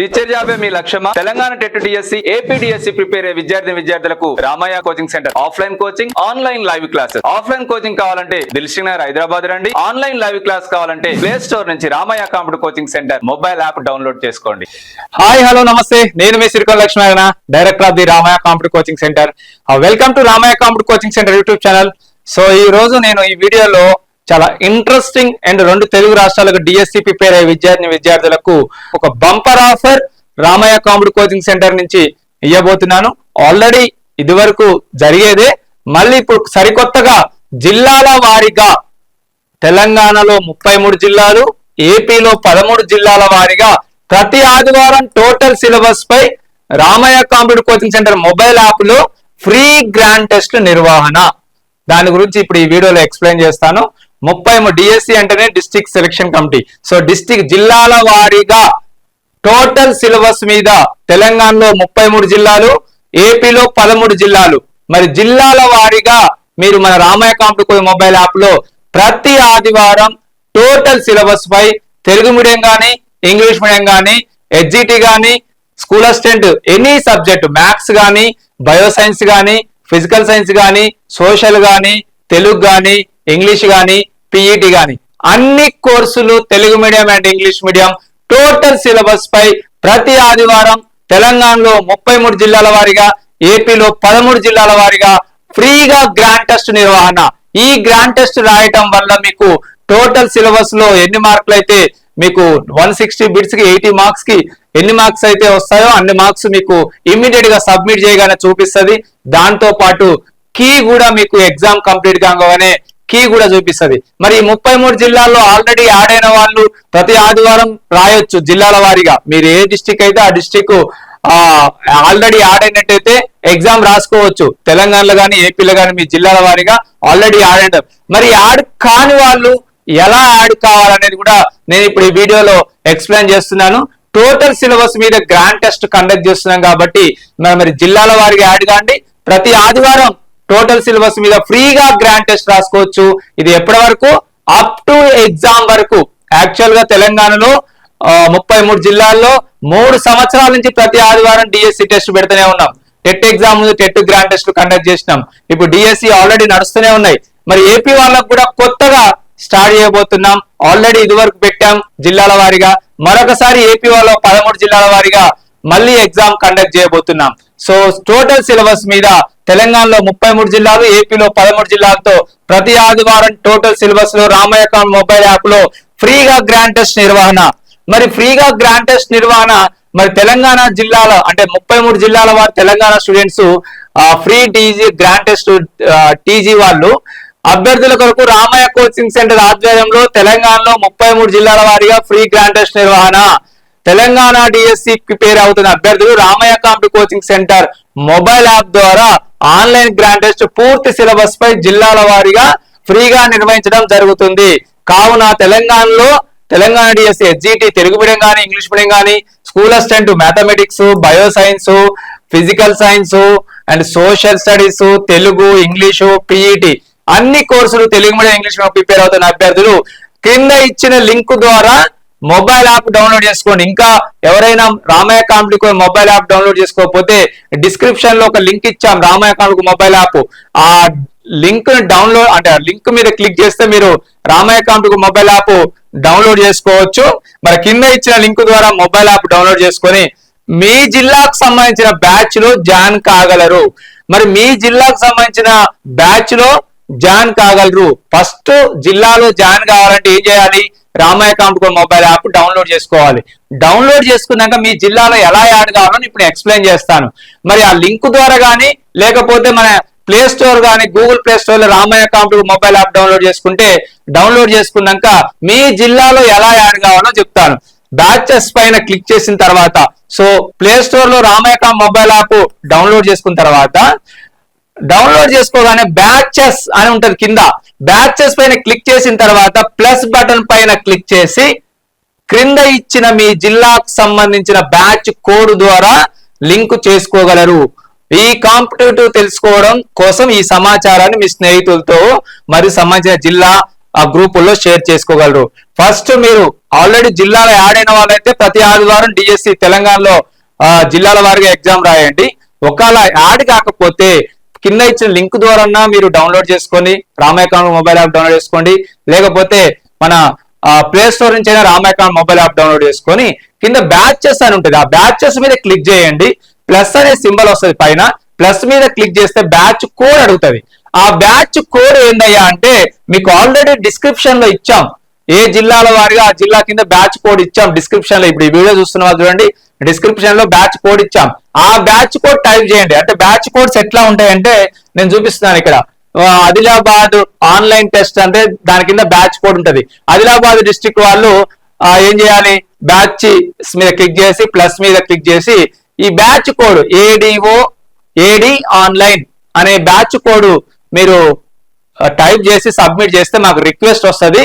Teacher జాబే మీ లక్ష్యమా? Telangana TET DSC AP DSC prepare అయ్యే విద్యార్థి విద్యార్థులకు Ramayya coaching centre. Offline coaching online live classes. Offline coaching కావాలంటే దిల్సింగ్ నగర్ హైదరాబాద్ రండి. ఆన్లైన్ లైవ్ క్లాస్ కావాలంటే ప్లే స్టోర్ నుంచి Ramayya computer coaching centre mobile app download చేసుకోండి. హాయ్ హలో నమస్తే. నేను మీ Sirikonda Lakshmana director of the Ramayya competitive coaching centre. Uh, welcome to Ramayya competitive coaching centre YouTube channel. So ఈ రోజు నేను ఈ వీడియోలో చాలా ఇంట్రెస్టింగ్ అండ్ రెండు తెలుగు రాష్ట్రాలకు డిఎస్సి ప్రిపేర్ అయ్యే విద్యార్థి విద్యార్థులకు ఒక bumper offer Ramayya computer coaching centre నుంచి ఇవ్వబోతున్నాను ఆల్రెడీ ఇదివరకు జరిగేదే. మళ్ళీ ఇప్పుడు సరికొత్తగా జిల్లాల వారీగా తెలంగాణలో ముప్పై మూడు జిల్లాలు ఏపీలో పదమూడు జిల్లాల వారీగా ప్రతి ఆదివారం టోటల్ సిలబస్ పై Ramayya computer coaching centre mobile యాప్లో ఫ్రీ గ్రాండ్ టెస్ట్ నిర్వహణ. దాని గురించి ఇప్పుడు ఈ వీడియోలో ఎక్స్ప్లెయిన్ చేస్తాను. ముప్పై మూడు డిఎస్సి అంటేనే district selection committee. So district జిల్లాల వారీగా టోటల్ సిలబస్ మీద తెలంగాణలో ముప్పై మూడు జిల్లాలు ఏపీలో పదమూడు జిల్లాలు. మరి జిల్లాల వారీగా మీరు మన రామయ్య కాంపిటీ మొబైల్ యాప్లో ప్రతి ఆదివారం టోటల్ సిలబస్ పై తెలుగు మీడియం కానీ ఇంగ్లీష్ మీడియం కానీ ఎడ్జిటి కానీ school assistant any subject maths గానీ బయోసైన్స్ కానీ ఫిజికల్ సైన్స్ కానీ సోషల్ కానీ తెలుగు కానీ ఇంగ్లీష్ కానీ పిఈటి కానీ అన్ని కోర్సులు Telugu medium and English medium. Total syllabus పై ప్రతి ఆదివారం తెలంగాణలో ముప్పై మూడు జిల్లాల వారీగా ఏపీలో పదమూడు జిల్లాల వారీగా ఫ్రీగా గ్రాండ్ టెస్ట్ నిర్వహణ. ఈ గ్రాండ్ టెస్ట్ రాయటం వల్ల మీకు టోటల్ సిలబస్లో ఎన్ని మార్కులు అయితే మీకు వన్ సిక్స్టీ బిట్స్కి ఎయిటీ మార్క్స్కి ఎన్ని మార్క్స్ అయితే వస్తాయో అన్ని మార్క్స్ మీకు ఇమ్మీడియట్గా సబ్మిట్ చేయగానే చూపిస్తుంది. దాంతో పాటు కీ కూడా మీకు ఎగ్జామ్ కంప్లీట్ కాగానే కీ కూడా చూపిస్తుంది. మరి ముప్పై మూడు జిల్లాల్లో ఆల్రెడీ యాడ్ అయిన వాళ్ళు ప్రతి ఆదివారం రాయొచ్చు జిల్లాల వారీగా. మీరు ఏ డిస్టిక్ అయితే ఆ డిస్టిక్ ఆల్రెడీ యాడ్ అయినట్టయితే ఎగ్జామ్ రాసుకోవచ్చు. తెలంగాణలో కానీ ఏపీలో కానీ మీ జిల్లాల వారీగా ఆల్రెడీ యాడ్ అయిన మరి యాడ్ కాని వాళ్ళు ఎలా యాడ్ కావాలనేది కూడా నేను ఇప్పుడు ఈ వీడియోలో ఎక్స్ప్లెయిన్ చేస్తున్నాను. టోటల్ సిలబస్ మీద గ్రాండ్ టెస్ట్ కండక్ట్ చేస్తున్నాం కాబట్టి మరి మరి జిల్లాల వారిగా యాడ్ కాండి. ప్రతి ఆదివారం టోటల్ సిలబస్ మీద ఫ్రీగా గ్రాండ్ టెస్ట్ రాసుకోవచ్చు. ఇది ఎప్పటి వరకు అప్ టు ఎగ్జామ్ వరకు. యాక్చువల్గా తెలంగాణలో ముప్పై మూడు జిల్లాల్లో మూడు సంవత్సరాల నుంచి ప్రతి ఆదివారం డిఎస్సి టెస్ట్ పెడుతూనే ఉన్నాం. టెట్ ఎగ్జామ్ ముందు టెట్ గ్రాండ్ టెస్ట్ కండక్ట్ చేసినాం. ఇప్పుడు డిఎస్సి ఆల్రెడీ నడుస్తూనే ఉన్నాయి. మరి ఏపీ వాళ్ళకు కూడా కొత్తగా స్టార్ట్ చేయబోతున్నాం. ఆల్రెడీ ఇదివరకు పెట్టాం జిల్లాల వారీగా. మరొకసారి ఏపీ వాళ్ళ పదమూడు జిల్లాల వారీగా మళ్ళీ ఎగ్జామ్ కండక్ట్ చేయబోతున్నాం. సో టోటల్ సిలబస్ మీద తెలంగాణలో ముప్పై మూడు జిల్లాలు ఏపీలో పదమూడు జిల్లాలతో ప్రతి ఆదివారం టోటల్ సిలబస్లో రామయ్య మొబైల్ యాప్లో ఫ్రీగా గ్రాండ్ టెస్ట్ నిర్వహణ. మరి ఫ్రీగా గ్రాండ్ టెస్ట్ నిర్వహణ మరి తెలంగాణ జిల్లాల అంటే ముప్పై మూడు జిల్లాల వారు Telangana students free TG grand test TG వాళ్ళు. అభ్యర్థుల కొరకు రామయ్య కోచింగ్ సెంటర్ ఆధ్వర్యంలో తెలంగాణలో ముప్పై మూడు జిల్లాల వారీగా ఫ్రీ గ్రాండ్ టెస్ట్ నిర్వహణ. తెలంగాణ డిఎస్సి పేరు అవుతున్న అభ్యర్థులు రామయ్య కాంపి కోచింగ్ సెంటర్ మొబైల్ యాప్ ద్వారా ఆన్లైన్ గ్రాండ్ టెస్ట్ పూర్తి సిలబస్ పై జిల్లాల వారీగా ఫ్రీగా నిర్వహించడం జరుగుతుంది. కావున తెలంగాణలో Telangana DSC SGT Telugu medium కానీ ఇంగ్లీష్ మీడియం కానీ school assistant mathematics bio science physical science and social studies Telugu English PET అన్ని కోర్సులు Telugu medium English medium prepare అవుతున్న అభ్యర్థులు కింద ఇచ్చిన లింక్ ద్వారా మొబైల్ యాప్ డౌన్లోడ్ చేసుకోండి. ఇంకా ఎవరైనా రామయ్య కాంపిటీ మొబైల్ యాప్ డౌన్లోడ్ చేసుకోకపోతే డిస్క్రిప్షన్లో ఒక లింక్ ఇచ్చాం రామయ్య కాంపిటీ మొబైల్ యాప్. ఆ లింక్ డౌన్లోడ్ అంటే లింక్ మీద క్లిక్ చేస్తే మీరు రామయ్య కాంపిటీ మొబైల్ యాప్ డౌన్లోడ్ చేసుకోవచ్చు. మరి కింద ఇచ్చిన లింక్ ద్వారా మొబైల్ యాప్ డౌన్లోడ్ చేసుకొని మీ జిల్లాకు సంబంధించిన బ్యాచ్లో జాయిన్ కాగలరు. మరి మీ జిల్లాకు సంబంధించిన బ్యాచ్లో జాయిన్ కాగలరు. ఫస్ట్ జిల్లాలో జాయిన్ కావాలంటే ఏం చేయాలి? రామయ్య కాంపిటీ మొబైల్ యాప్ డౌన్లోడ్ చేసుకోవాలి. డౌన్లోడ్ చేసుకున్నాక మీ జిల్లాలో ఎలా యాడ్ కావాలో ఇప్పుడు ఎక్స్ప్లెయిన్ చేస్తాను. మరి ఆ లింక్ ద్వారా కానీ లేకపోతే మన ప్లే స్టోర్ కానీ గూగుల్ ప్లే స్టోర్లో రామయ్య కాంపిటీ మొబైల్ యాప్ డౌన్లోడ్ చేసుకుంటే డౌన్లోడ్ చేసుకున్నాక మీ జిల్లాలో ఎలా యాడ్ కావాలో చెప్తాను. బ్యాచెస్ పైన క్లిక్ చేసిన తర్వాత సో ప్లే స్టోర్లో రామయ్య కాంప్ మొబైల్ యాప్ డౌన్లోడ్ చేసుకున్న తర్వాత డౌన్లోడ్ చేసుకోగానే బ్యాచెస్ అని ఉంటది కింద. బ్యాచెస్ పైన క్లిక్ చేసిన తర్వాత ప్లస్ బటన్ పైన క్లిక్ చేసి క్రింద ఇచ్చిన మీ జిల్లాకు సంబంధించిన బ్యాచ్ కోడ్ ద్వారా లింక్ చేసుకోగలరు. ఈ కాంపిటేటివ్ తెలుసుకోవడం కోసం ఈ సమాచారాన్ని మీ స్నేహితులతో మరియు సంబంధించిన జిల్లా ఆ గ్రూపుల్లో షేర్ చేసుకోగలరు. ఫస్ట్ మీరు ఆల్రెడీ జిల్లాలో యాడ్ అయిన వాళ్ళైతే ప్రతి ఆదివారం డిఎస్సి తెలంగాణలో జిల్లాల వారిగా ఎగ్జామ్ రాయండి. ఒకవేళ యాడ్ కాకపోతే కింద ఇచ్చిన లింక్ ద్వారా మీరు డౌన్లోడ్ చేసుకొని రామాయకాన్ మొబైల్ యాప్ డౌన్లోడ్ చేసుకోండి. లేకపోతే మన ప్లే స్టోర్ నుంచి అయినా రామాయకాన్ మొబైల్ యాప్ డౌన్లోడ్ చేసుకొని కింద బ్యాచెస్ అని ఉంటుంది. ఆ బ్యాచెస్ మీద క్లిక్ చేయండి. ప్లస్ అనే సింబల్ వస్తుంది పైన. ప్లస్ మీద క్లిక్ చేస్తే బ్యాచ్ కోడ్ అడుగుతుంది. ఆ బ్యాచ్ కోడ్ ఏందయ్యా అంటే మీకు ఆల్రెడీ డిస్క్రిప్షన్లో ఇచ్చాం. ఏ జిల్లాల వారిగా ఆ జిల్లా కింద బ్యాచ్ కోడ్ ఇచ్చాం డిస్క్రిప్షన్లో ఇప్పుడు ఈ వీడియో చూస్తున్న వాళ్ళు చూడండి. డిస్క్రిప్షన్లో బ్యాచ్ కోడ్ ఇచ్చాం. ఆ బ్యాచ్ కోడ్ టైప్ చేయండి. అంటే బ్యాచ్ కోడ్స్ ఎట్లా ఉంటాయంటే నేను చూపిస్తున్నాను ఇక్కడ. ఆదిలాబాద్ ఆన్లైన్ టెస్ట్ అంటే దాని కింద బ్యాచ్ కోడ్ ఉంటది. ఆదిలాబాద్ డిస్టిక్ వాళ్ళు ఏం చేయాలి? బ్యాచ్ మీద క్లిక్ చేసి ప్లస్ మీద క్లిక్ చేసి ఈ batch code ADO AD online అనే బ్యాచ్ కోడ్ మీరు టైప్ చేసి సబ్మిట్ చేస్తే మాకు రిక్వెస్ట్ వస్తుంది.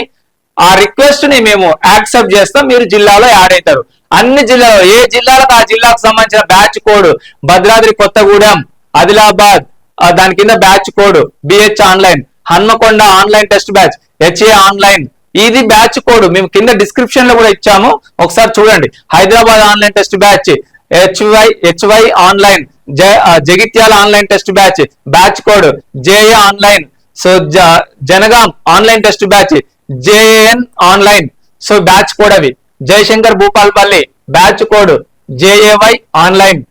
ఆ రిక్వెస్ట్ని మేము యాక్సెప్ట్ చేస్తాం. మీరు జిల్లాలో యాడ్ అవుతారు. అన్ని జిల్లాలో ఏ జిల్లాలకు ఆ జిల్లాకు సంబంధించిన బ్యాచ్ కోడ్ భద్రాద్రి కొత్తగూడెం ఆదిలాబాద్ దాని కింద batch code BH online Hanamkonda online test batch HA online. ఇది బ్యాచ్ కోడ్ మేము కింద డిస్క్రిప్షన్లో కూడా ఇచ్చాము. ఒకసారి చూడండి. Hyderabad online test batch HY HY online Jagtial online test batch batch code JA online. So జ- Jangaon online test batch JN online. So batch code అవి. Jayashankar Bhupalpally batch code JAY online.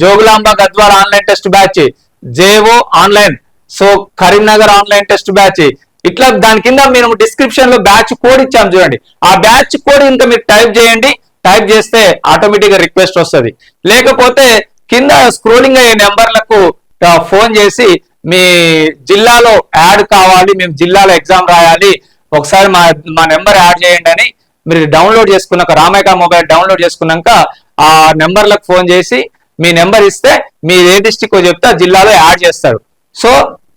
Jogulamba Gadwal online test batch JO online. So Karimnagar online test batch. ఇట్లా దాని కింద మేము డిస్క్రిప్షన్లో batch code ఇచ్చాము చూడండి. ఆ బ్యాచ్ కోడ్ ఇంకా మీరు టైప్ చేయండి. టైప్ చేస్తే ఆటోమేటిక్గా రిక్వెస్ట్ వస్తుంది. లేకపోతే కింద స్క్రోలింగ్ అయ్యే నెంబర్లకు ఫోన్ చేసి మీ జిల్లాలో యాడ్ కావాలి మేము జిల్లాలో ఎగ్జామ్ రాయాలి ఒకసారి మా మా నెంబర్ యాడ్ చేయండి అని మీరు డౌన్లోడ్ చేసుకున్నాక రామాయక మొబైల్ డౌన్లోడ్ చేసుకున్నాక ఆ నెంబర్లకు ఫోన్ చేసి మీ నెంబర్ ఇస్తే మీరు ఏ డిస్టిక్ చెప్తే జిల్లాలో యాడ్ చేస్తారు. సో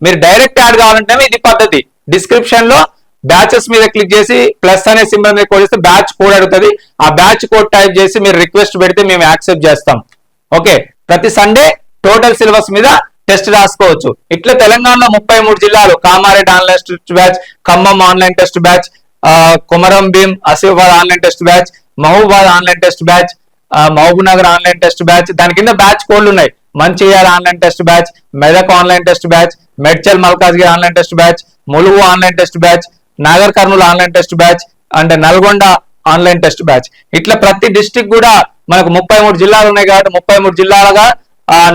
మీరు డైరెక్ట్ యాడ్ కావాలంటే ఇది పద్ధతి. డిస్క్రిప్షన్లో బ్యాచెస్ మీద క్లిక్ చేసి ప్లస్ అనే సింబల్ మీద కోడ్ చేస్తే బ్యాచ్ కోడ్ అడుగుతుంది. ఆ బ్యాచ్ కోడ్ టైప్ చేసి మీరు రిక్వెస్ట్ పెడితే మేము యాక్సెప్ట్ చేస్తాం. ఓకే? ప్రతి సండే టోటల్ సిలబస్ మీద టెస్ట్ రాసుకోవచ్చు. ఇట్లా తెలంగాణలో ముప్పై మూడు జిల్లాలు. Kamareddy online test batch Khammam online test batch Komaram Bheem Asifabad online test batch Mahabubabad online test batch Mahabub Nagar online test batch దాని కింద బ్యాచ్ కోడ్లు ఉన్నాయి Mancherial online test batch Medak online test batch Medchal Malkajgiri online test batch Mulugu online test batch Nagar Kurnool online test batch and Nalgonda online test batch ఇట్లా ప్రతి district కూడా మనకు ముప్పై మూడు జిల్లాలు ఉన్నాయి కాబట్టి ముప్పై మూడు జిల్లాలుగా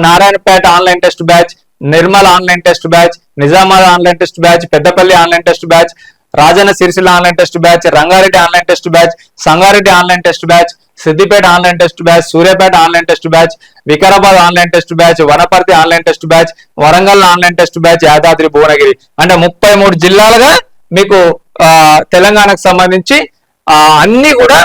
Narayanpet online test batch Nirmal online test batch Nizamabad online test batch Peddapalli online test batch Rajanna Sircilla online test batch Rangareddy online test batch Sangareddy online test batch Siddipet online test batch Suryapet online test batch Vikarabad online test batch Wanaparthy online test batch Warangal online test batch Yadadri Bhuvanagiri అంటే ముప్పై మూడు జిల్లాలుగా మీకు తెలంగాణకు సంబంధించి అన్ని కూడా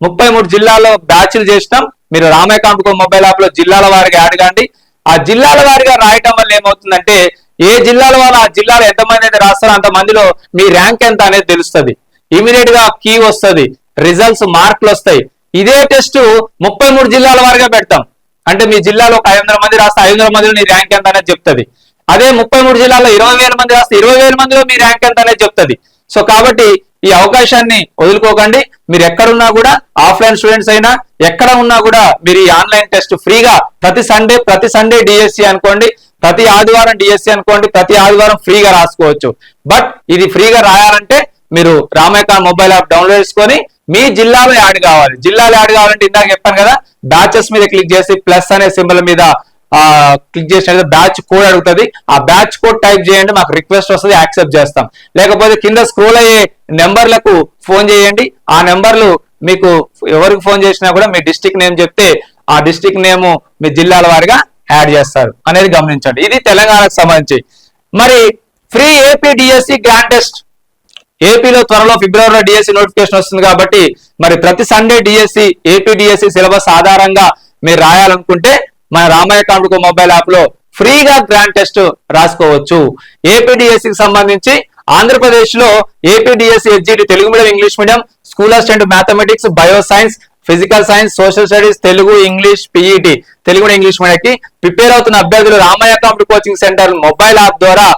ముప్పై మూడు జిల్లాల్లో బ్యాచ్లు చేసినాం. మీరు రామయ్య మొబైల్ యాప్లో జిల్లాల వారిగా అడగండి ఆ జిల్లాల వారిగా రాయటం వల్ల ఏమవుతుందంటే ఏ జిల్లాల వాళ్ళు ఆ జిల్లాలో ఎంతమంది అయితే రాస్తారో అంత మందిలో మీ ర్యాంక్ ఎంత అనేది తెలుస్తుంది. ఇమీడియట్గా కీ వస్తుంది. రిజల్ట్స్ మార్కులు వస్తాయి. ఇదే టెస్ట్ ముప్పై మూడు జిల్లాల వారిగా పెడతాం. అంటే మీ జిల్లాలో ఒక ఐదు వందల మంది రాస్తే ఐదు వందల మందిలో నీ ర్యాంక్ ఎంత అనేది చెప్తుంది. అదే ముప్పై మూడు జిల్లాలో ఇరవై వేల మంది రాస్తే ఇరవై వేల మందిలో మీ ర్యాంక్ ఎంత అనేది చెప్తుంది. సో కాబట్టి ఈ అవకాశాన్ని వదులుకోకండి. మీరు ఎక్కడున్నా కూడా ఆఫ్లైన్ స్టూడెంట్స్ అయినా ఎక్కడ ఉన్నా కూడా మీరు ఈ ఆన్లైన్ టెస్ట్ ఫ్రీగా ప్రతి సండే ప్రతి సండే డిఎస్సి అనుకోండి. ప్రతి ఆదివారం డిఎస్సి అనుకోండి ప్రతి ఆదివారం ఫ్రీగా రాసుకోవచ్చు. బట్ ఇది ఫ్రీగా రాయాలంటే మీరు రామాయకాన్ మొబైల్ యాప్ డౌన్లోడ్ చేసుకొని మీ జిల్లాలో యాడ్ కావాలి. జిల్లాలో యాడ్ కావాలంటే ఇందాక చెప్పాను కదా బ్యాచెస్ మీద క్లిక్ చేసి ప్లస్ అనే సింబల్ మీద క్లిక్ చేసిన బ్యాచ్ కోడ్ అడుగుతుంది. ఆ బ్యాచ్ కోడ్ టైప్ చేయండి మాకు రిక్వెస్ట్ వస్తుంది యాక్సెప్ట్ చేస్తాం. లేకపోతే కింద స్క్రోల్ అయ్యే నెంబర్లకు ఫోన్ చేయండి. ఆ నెంబర్లు మీకు ఎవరికి ఫోన్ చేసినా కూడా మీ డిస్టిక్ నేమ్ చెప్తే ఆ డిస్టిక్ నేమ్ మీ జిల్లాల వారిగా యాడ్ చేస్తారు అనేది గమనించండి. ఇది తెలంగాణకు సంబంధించి. మరి free AP DSC grand test. ఏపీలో త్వరలో ఫిబ్రవరిలో డిఎస్సి నోటిఫికేషన్ వస్తుంది కాబట్టి మరి ప్రతి Sunday DSC AP DSC syllabus ఆధారంగా మీరు రాయాలనుకుంటే మన రామయ్య కాంపికో మొబైల్ యాప్లో ఫ్రీగా గ్రాండ్ టెస్ట్ రాసుకోవచ్చు. ఏపీడిఎస్సి కి సంబంధించి ఆంధ్రప్రదేశ్లో AP DSC SGT Telugu medium English medium school assistant mathematics bio science physical science social studies Telugu English PET Telugu English మీడియాకి ప్రిపేర్ అవుతున్న అభ్యర్థులు Ramaiah కాంపిటీ coaching centre mobile app ద్వారా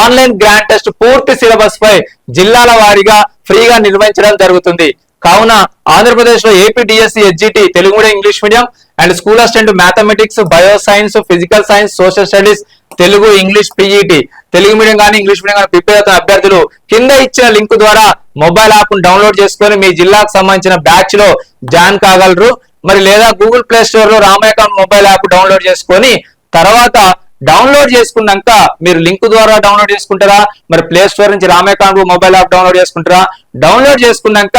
ఆన్లైన్ గ్రాండ్ టెస్ట్ పూర్తి syllabus పై జిల్లాల వారీగా ఫ్రీగా నిర్వహించడం జరుగుతుంది. కావున ఆంధ్రప్రదేశ్లో AP DSC HGT Telugu medium English medium and school assistant mathematics bio science physical science social studies Telugu English PET Telugu medium కానీ ఇంగ్లీష్ మీడియం కానీ ప్రిపేర్ అవుతున్న అభ్యర్థులు కింద ఇచ్చిన లింక్ ద్వారా మొబైల్ యాప్ డౌన్లోడ్ చేసుకొని మీ జిల్లాకు సంబంధించిన బ్యాచ్లో జాయిన్ కాగలరు. మరి లేదా గూగుల్ ప్లే స్టోర్లో మొబైల్ యాప్ డౌన్లోడ్ చేసుకొని తర్వాత డౌన్లోడ్ చేసుకున్నాక మీరు లింక్ ద్వారా డౌన్లోడ్ చేసుకుంటారా? మరి ప్లే స్టోర్ నుంచి రామేకాంత్ మొబైల్ యాప్ డౌన్లోడ్ చేసుకుంటారా? డౌన్లోడ్ చేసుకున్నాక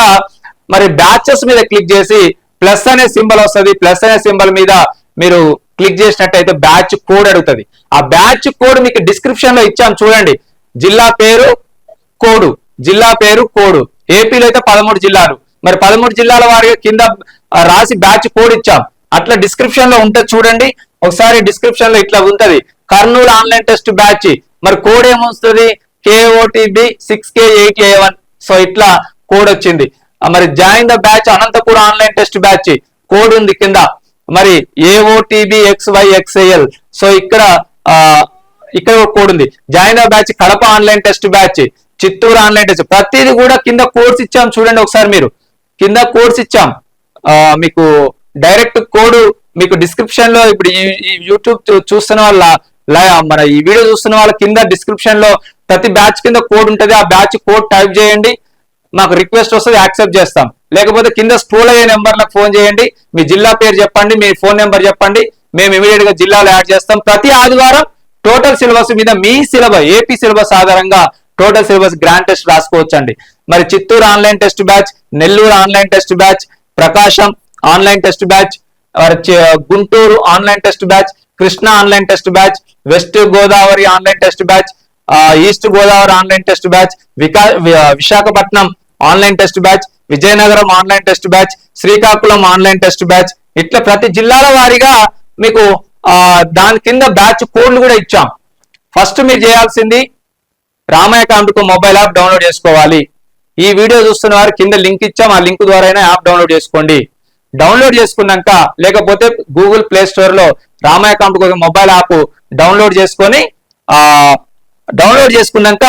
మరి బ్యాచెస్ మీద క్లిక్ చేసి ప్లస్ అనే సింబల్ వస్తుంది. ప్లస్ అనే సింబల్ మీద మీరు క్లిక్ చేసినట్టయితే బ్యాచ్ కోడ్ అడుగుతుంది. ఆ బ్యాచ్ కోడ్ మీకు డిస్క్రిప్షన్లో ఇచ్చాం చూడండి. జిల్లా పేరు కోడు. జిల్లా పేరు కోడు. ఏపీలో అయితే పదమూడు జిల్లాలు. మరి పదమూడు జిల్లాల వారి కింద రాసి బ్యాచ్ కోడ్ ఇచ్చాం. అట్లా డిస్క్రిప్షన్లో ఉంటది చూడండి. ఒకసారి డిస్క్రిప్షన్లో ఇట్లా ఉంటది. Kurnool online test batch. మరి కోడ్ ఏమొస్తుంది? KOTB six K eight A one so ఇట్లా కోడ్ వచ్చింది. మరి join the batch Anantapuram online test batch. Code ఉంది కింద. మరి AOTB X Y XAL so ఇక్కడ ఆ, ఇక్కడ ఒక కోడ్ ఉంది. Join the batch Kadapa online test batch. Chittoor online test. ప్రతిదీ కూడా కింద కోర్స్ ఇచ్చాం చూడండి ఒకసారి మీరు. కింద కోర్స్ ఇచ్చాం. మీకు డైరెక్ట్ కోడ్ మీకు డిస్క్రిప్షన్లో ఇప్పుడు ఈ యూట్యూబ్ చూస్తున్న వాళ్ళ మన ఈ వీడియో చూస్తున్న వాళ్ళ కింద డిస్క్రిప్షన్లో ప్రతి బ్యాచ్ కింద కోడ్ ఉంటుంది. ఆ బ్యాచ్ కోడ్ టైప్ చేయండి. మాకు రిక్వెస్ట్ వస్తుంది యాక్సెప్ట్ చేస్తాం. లేకపోతే కింద స్క్రోల్ అయ్యే నెంబర్లకు ఫోన్ చేయండి. మీ జిల్లా పేరు చెప్పండి మీ ఫోన్ నెంబర్ చెప్పండి. మేము ఇమీడియట్గా జిల్లాలో యాడ్ చేస్తాం. ప్రతి ఆదివారం టోటల్ సిలబస్ మీద మీ సిలబస్ ఏపీ సిలబస్ ఆధారంగా టోటల్ సిలబస్ గ్రాండ్ టెస్ట్ రాసుకోవచ్చండి మరి Chittoor online test batch Nellore online test batch Prakasam online test batch Guntur online test batch Krishna online test batch west Godavari online test batch east Godavari online test batch వికా Visakhapatnam online test batch Vizianagaram online test batch Srikakulam online test batch ఇట్లా ప్రతి జిల్లాల వారీగా మీకు దాని కింద batch కోడ్లు కూడా ఇచ్చాం ఫస్ట్ మీరు చేయాల్సింది రామయ్య కాంపికు మొబైల్ యాప్ డౌన్లోడ్ చేసుకోవాలి. ఈ వీడియో చూస్తున్న వారు కింద లింక్ ఇచ్చాం. ఆ లింక్ ద్వారా యాప్ డౌన్లోడ్ చేసుకోండి. డౌన్లోడ్ చేసుకున్నాక లేకపోతే గూగుల్ ప్లే స్టోర్లో రామయ్య కాంపికు మొబైల్ యాప్ డౌన్లోడ్ చేసుకొని ఆ డౌన్లోడ్ చేసుకున్నాక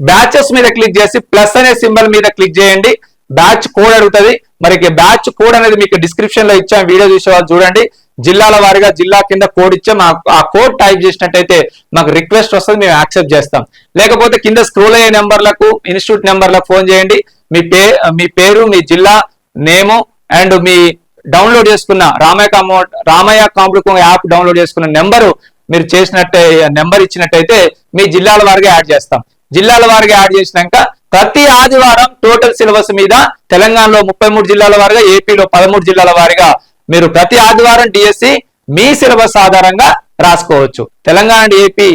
బ్యాచెస్ మీద క్లిక్ చేసి ప్లస్ అనే సింబల్ మీద క్లిక్ చేయండి. బ్యాచ్ కోడ్ అడుగుతుంది. మరి బ్యాచ్ కోడ్ అనేది మీకు డిస్క్రిప్షన్లో ఇచ్చాం. వీడియో చూసే వాళ్ళు చూడండి. జిల్లాల వారిగా జిల్లా కింద కోడ్ ఇచ్చాం ఆ- ఆ కోడ్ టైప్ చేసినట్టయితే మాకు రిక్వెస్ట్ వస్తుంది మేము యాక్సెప్ట్ చేస్తాం. లేకపోతే కింద స్క్రోల్ అయ్యే నెంబర్లకు ఇన్స్టిట్యూట్ నెంబర్లకు ఫోన్ చేయండి. మీ పే మీ పేరు మీ జిల్లా నేము అండ్ మీ డౌన్లోడ్ చేసుకున్న రామయ్య కామో రామయ్య కాంప్లికం యాప్ డౌన్లోడ్ చేసుకున్న నెంబరు మీరు చేసినట్టే నెంబర్ ఇచ్చినట్టయితే మీ జిల్లాల వారిగా యాడ్ చేస్తాం. జిల్లాల వారిగా యాడ్ చేసినాక ప్రతి ఆదివారం టోటల్ సిలబస్ మీద తెలంగాణలో ముప్పై మూడు జిల్లాల వారిగా ఏపీలో పదమూడు జిల్లాల వారిగా మీరు ప్రతి ఆదివారం డిఎస్సి మీ సిలబస్ ఆధారంగా రాసుకోవచ్చు. తెలంగాణ ఏపీ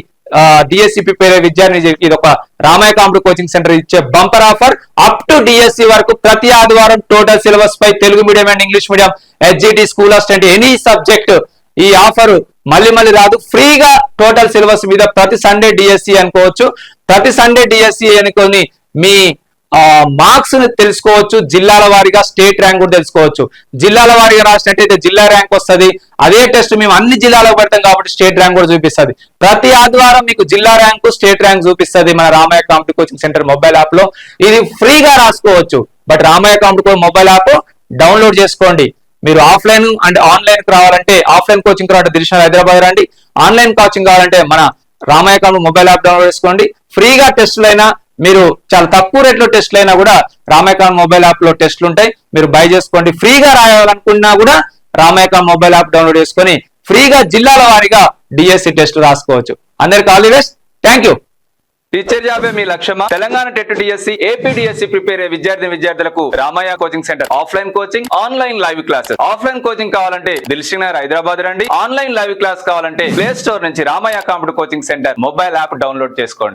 డిఎస్సి ప్రిపేర్ అయ్యే విద్యార్థి ఇది ఒక రామాయ కాంపుడు కోచింగ్ సెంటర్ ఇచ్చే bumper offer. Up to DSC వరకు ప్రతి ఆదివారం total syllabus pi Telugu medium and English medium HGT school assistant any subject ఈ ఆఫర్ మళ్ళీ మళ్ళీ రాదు. ఫ్రీగా టోటల్ సిలబస్ మీద ప్రతి సండే డిఎస్సి అనుకోవచ్చు. ప్రతి సండే డిఎస్సి అనుకొని మీ మార్క్స్ని తెలుసుకోవచ్చు జిల్లాల వారీగా స్టేట్ ర్యాంక్ కూడా తెలుసుకోవచ్చు. జిల్లాల వారీగా రాసినట్టయితే జిల్లా ర్యాంక్ వస్తుంది. అదే టెస్ట్ మేము అన్ని జిల్లాలకు పెడతాం కాబట్టి స్టేట్ ర్యాంక్ కూడా చూపిస్తుంది. ప్రతి ఆదివారం మీకు జిల్లా ర్యాంకు స్టేట్ ర్యాంక్ చూపిస్తుంది మన రామయ్య కాంపిటీ కోచింగ్ సెంటర్ మొబైల్ యాప్లో. ఇది ఫ్రీగా రాసుకోవచ్చు. But Ramaiah కాంపిటీ mobile app download చేసుకోండి. మీరు ఆఫ్లైన్ అండ్ ఆన్లైన్ రావాలంటే ఆఫ్లైన్ కోచింగ్ రావాలంటే దిల్షన్ హైదరాబాద్ రండి. ఆన్లైన్ కోచింగ్ కావాలంటే మన రామయ్య కాంపిటీ మొబైల్ యాప్ డౌన్లోడ్ చేసుకోండి. ఫ్రీగా టెస్టులైనా మీరు చాలా తక్కువ రేట్లో టెస్ట్లు అయినా కూడా రామాయకాన్ మొబైల్ యాప్లో ఉంటాయి. మీరు బై చేసుకోండి. ఫ్రీగా రాయాలనుకున్నా కూడా రామాయకాన్ మొబైల్ యాప్ డౌన్లోడ్ చేసుకొని ఫ్రీగా జిల్లాల వారీగా డిఎస్సి టెస్ట్ రాసుకోవచ్చు. అందరికి all the best thank you teacher జాబే మీ లక్ష్యమా? Telangana TET DSC AP DSC prepare అయ్యే విద్యార్థి విద్యార్థులకు Ramaiah coaching centre offline coaching online live classes offline coaching కావాలంటే దిల్సింగ్ నగర్ హైదరాబాద్ రండి. ఆన్లైన్ లైవ్ క్లాస్ కావాలంటే ప్లే స్టోర్ నుంచి Ramaiah కాంపిటీ coaching centre mobile app download చేసుకోండి.